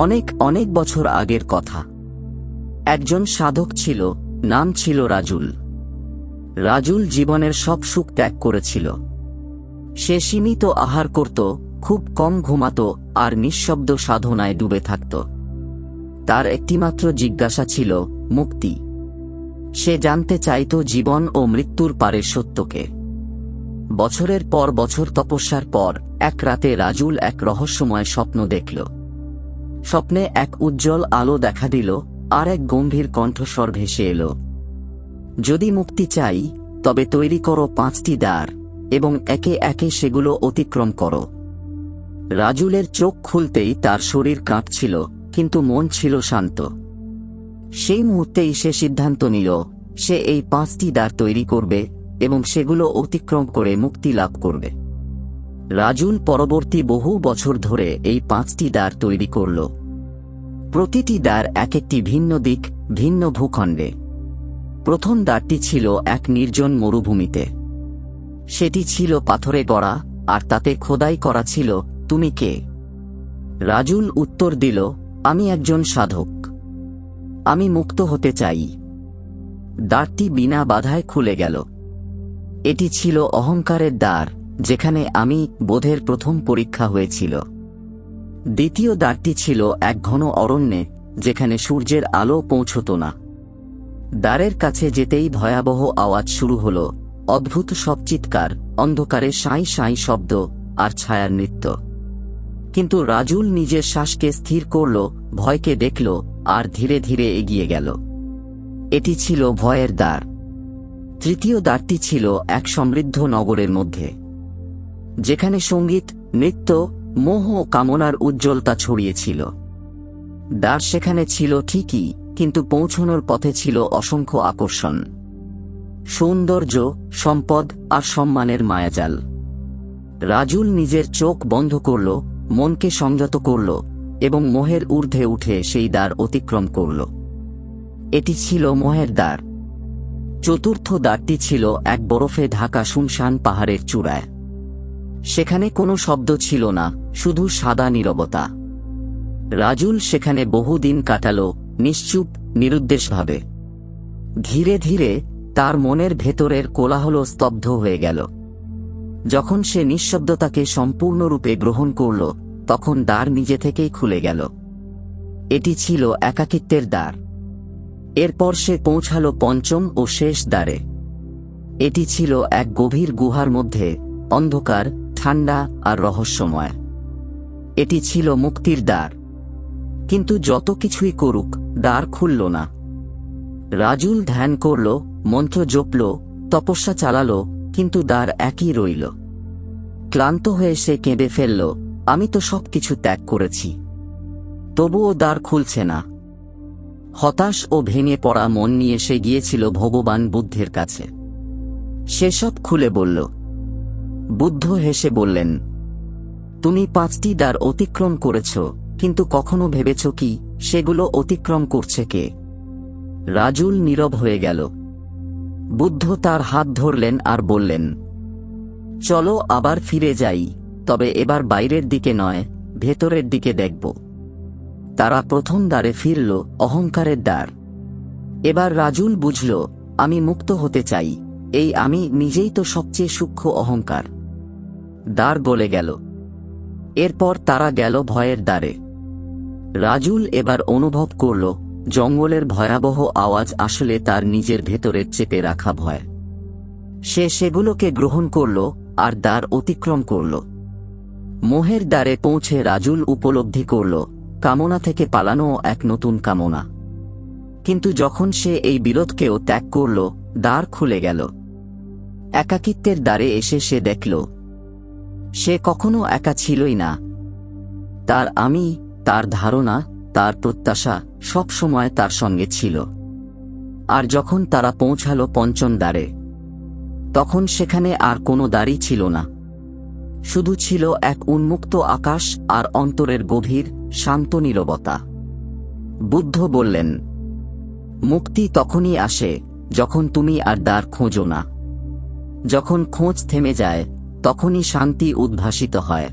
অনেক অনেক বছর আগের কথা। একজন সাধক ছিল, নাম ছিল রাজুল। রাজুল জীবনের সব সুখ ত্যাগ করেছিল। সে সীমিত আহার করত, খুব কম ঘুমাত, আর নিঃশব্দ সাধনায় ডুবে থাকত। তার একটিমাত্র জিজ্ঞাসা ছিল, মুক্তি? সে জানতে চাইত জীবন ও মৃত্যুর পারের সত্যকে। বছরের পর বছর তপস্যার পর, এক রাতে রাজুল এক রহস্যময় স্বপ্ন দেখল। স্বপ্নে এক উজ্জ্বল আলো দেখা দিল, আর এক গম্ভীর কণ্ঠস্বর ভেসে এলো। যদি মুক্তি চাই, তবে তৈরি করো পাঁচটি দ্বার, এবং একে একে সেগুলো অতিক্রম করো। রাজুলের চোখ খুলতেই তার শরীর কাঁপছিল, কিন্তু মন ছিল শান্ত। সেই মুহূর্তেই সে সিদ্ধান্ত নিল, সে এই পাঁচটি দ্বার তৈরি করবে, এবং সেগুলো অতিক্রম করে মুক্তি লাভ করবে। রাজুল পরবর্তী বহু বছর ধরে এই পাঁচটি দ্বার তৈরি করল। প্রতিটি দ্বার এক একটি ভিন্ন দিক, ভিন্ন ভূখণ্ডে। প্রথম দ্বারটি ছিল এক নির্জন মরুভূমিতে। সেটি ছিল পাথরে গড়া, আর তাতে খোদাই করা ছিল, তুমি কে? রাজুল উত্তর দিল, আমি একজন সাধক। আমি মুক্ত হতে চাই। দ্বারটি বিনা বাধায় খুলে গেল। এটি ছিল অহংকারের দ্বার। যেখানে আমি বোধের প্রথম পরীক্ষা হয়েছিল। দ্বিতীয় দ্বারটি ছিল এক ঘন অরণ্যে, যেখানে সূর্যের আলো পৌঁছত না। দ্বারের কাছে যেতেই ভয়াবহ আওয়াজ শুরু হল, অদ্ভুত সব চিৎকার, অন্ধকারে সাঁই সাঁই শব্দ আর ছায়ার নৃত্য। কিন্তু রাজুল নিজের শ্বাসকে স্থির করল, ভয়কে দেখল আর ধীরে ধীরে এগিয়ে গেল। এটি ছিল ভয়ের দ্বার। তৃতীয় দ্বারটি ছিল এক সমৃদ্ধ নগরের মধ্যে। যেখানে সংগীত, নৃত্য, মোহ কামনার উজ্জ্বলতা ছড়িয়েছিল। দ্বার সেখানে ছিল ঠিকই, কিন্তু পৌঁছনোর পথে ছিল অসংখ্য আকর্ষণ। সৌন্দর্য, সম্পদ আর সম্মানের মায়াজাল। রাজুল নিজের চোখ বন্ধ করল, মনকে সংযত করল এবং মোহের ঊর্ধ্বে উঠে সেই দ্বার অতিক্রম করল। এটি ছিল মোহের দ্বার। চতুর্থ দ্বারটি ছিল এক বরফে ঢাকা শুনশান পাহাড়ের চূড়ায়। সেখানে কোনো শব্দ ছিল না, শুধু সাদা নীরবতা। রাজুল সেখানে বহুদিন কাটাল, নিশ্চুপ, নিরুদ্দেশভাবে। ধীরে ধীরে তার মনের ভেতরের কোলাহল স্তব্ধ হয়ে গেল। যখন সে নিঃশব্দতাকে সম্পূর্ণরূপে গ্রহণ করল, তখন দ্বার নিজে থেকেই খুলে গেল। এটি ছিল একাকিত্বের দ্বার। এরপর সে পৌঁছাল পঞ্চম ও শেষ দ্বারে। এটি ছিল এক গভীর গুহার মধ্যে, অন্ধকার ঠান্ডা আর রহস্যময়। এটি ছিল মুক্তির দ্বার। কিন্তু যত কিছুই করুক, দ্বার খুলল না। রাজুল ধ্যান করল, মন্ত্র জপল, তপস্যা চালালো, কিন্তু দ্বার একই রইল। ক্লান্ত হয়ে সে কেঁদে ফেলল, আমি তো সব কিছু ত্যাগ করেছি। তবুও দ্বার খুলছে না। হতাশ ও ভেঙে পড়া মন নিয়ে সে গিয়েছিল ভগবান বুদ্ধের কাছে। সেসব খুলে বলল বুদ্ধ হেসে বললেন, তুমি পাঁচটি দ্বার অতিক্রম করেছ, কিন্তু কখনো ভেবেছ কি সেগুলো অতিক্রম করছে কে? রাজুল নীরব হয়ে গেল। বুদ্ধ তার হাত ধরলেন আর বললেন, চলো আবার ফিরে যাই, তবে এবার বাইরের দিকে নয়, ভেতরের দিকে দেখব। তারা প্রথম দ্বারে ফিরল অহংকারের দ্বার। এবার রাজুল বুঝল, আমি মুক্ত হতে চাই, এই আমি নিজেই তো সবচেয়ে সূক্ষ্ম অহংকার। দ্বার গলে গেল। এরপর তারা গেল ভয়ের দ্বারে। রাজুল এবার অনুভব করল, জঙ্গলের ভয়াবহ আওয়াজ আসলে তার নিজের ভেতরে চেপে রাখা ভয়। সে সেগুলোকে গ্রহণ করল আর দ্বার অতিক্রম করল। মোহের দ্বারে পৌঁছে রাজুল উপলব্ধি করল, কামনা থেকে পালানো এক নতুন কামনা। কিন্তু যখন সে এই বিরোধকেও ত্যাগ করল, দ্বার খুলে গেল। একাকিত্বের দ্বারে এসে সে দেখল সে কখনো একা ছিলই না। তার আমি, তার ধারণা, তার প্রত্যাশা সব সময় তার সঙ্গে ছিল। আর যখন তারা পৌঁছালো পঞ্চম দ্বারে, তখন সেখানে আর কোনো দ্বারই ছিল না। শুধু ছিল এক উন্মুক্ত আকাশ আর অন্তরের গভীর, শান্ত নীরবতা। বুদ্ধ বললেন, মুক্তি তখনই আসে যখন তুমি আর দ্বার খোঁজো না। যখন খোঁজ থেমে যায় তখনই শান্তি উদ্ভাসিত হয়।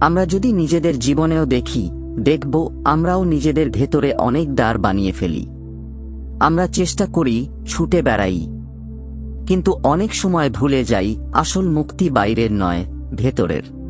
আমরা যদি নিজেদের জীবনেও দেখি, দেখব, আমরাও নিজেদের ভেতরে অনেক দ্বার বানিয়ে ফেলি। আমরা চেষ্টা করি ছুটে বেড়াই। কিন্তু অনেক সময় ভুলে যাই আসল মুক্তি বাইরের নয়, ভেতরের।